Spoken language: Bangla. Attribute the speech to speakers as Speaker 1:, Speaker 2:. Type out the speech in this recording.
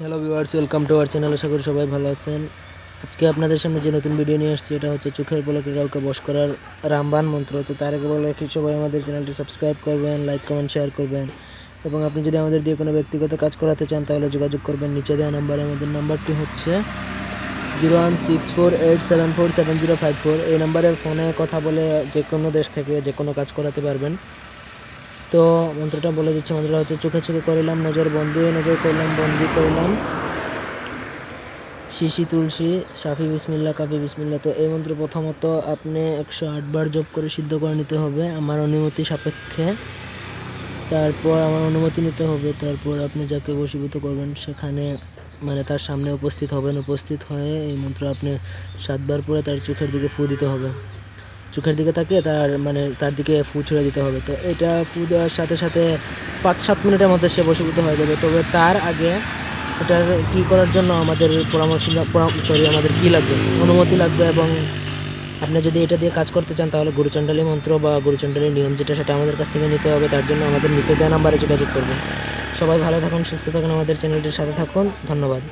Speaker 1: Hello viewers welcome to our channel আশা করি সবাই ভালো আছেন। আজকে আপনাদের সামনে যে নতুন ভিডিও নিয়ে আসছি, এটা হচ্ছে চোখের পলকে কাউকে বশ করার রামবান মন্ত্র। তো তার আগে বলে রাখি, সবাই আমাদের চ্যানেলটি সাবস্ক্রাইব করবেন লাইক কমেন্ট শেয়ার করবেন। এবং আপনি যদি আমাদের দিয়ে কোনো ব্যক্তিগত কাজ করাতে চান, তাহলে যোগাযোগ করবেন নিচে দেওয়া নাম্বারে আমাদের নাম্বারটি হচ্ছে zero one six four eight seven four seven zero five four এই নাম্বারে ফোনে কথা বলে যে কোনো দেশ থেকে যে কোনো কাজ করাতে পারবেন। তো মন্ত্রটা বলে দিচ্ছে, মন্ত্রটা হচ্ছে, চোখে চোখে করিলাম, নজর বন্দি, নজর করলাম, বন্দি করলাম। শিশি তুলসী, সাফি বিসমিল্লা, কাফি বিসমিল্লা। তো এই মন্ত্র প্রথমত আপনি একশো আটবার জপ করে সিদ্ধ করে নিতে হবে, আমার অনুমতি সাপেক্ষে। তারপর আমার অনুমতি নিতে হবে, তারপর আপনি যাকে বশীভূত করবেন, সেখানে মানে তার সামনে উপস্থিত হবেন। উপস্থিত হয়ে এই মন্ত্র আপনি সাতবার পরে তার চোখের দিকে ফু দিতে হবে। চোখের দিকে তাকিয়ে তার মানে তার দিকে ফু ছুঁড়ে দিতে হবে। তো এটা ফু দেওয়ার সাথে সাথে পাঁচ, সাত মিনিটের মধ্যে সে বশীভূত হয়ে যাবে। তবে তার আগে এটার কি করার জন্য আমাদের পরামর্শ সরি আমাদের কি লাগবে? অনুমতি লাগবে এবং আপনি যদি এটা দিয়ে কাজ করতে চান, তাহলে গুরুচণ্ডালী মন্ত্র বা গুরুচণ্ডালী নিয়ম যেটা, সেটা আমাদের কাছ থেকে নিতে হবে। তার জন্য আমাদের নিচে দেওয়া নাম্বারে যোগাযোগ করবেন। সবাই ভালো থাকুন, সুস্থ থাকুন আমাদের চ্যানেলটির সাথে থাকুন। ধন্যবাদ।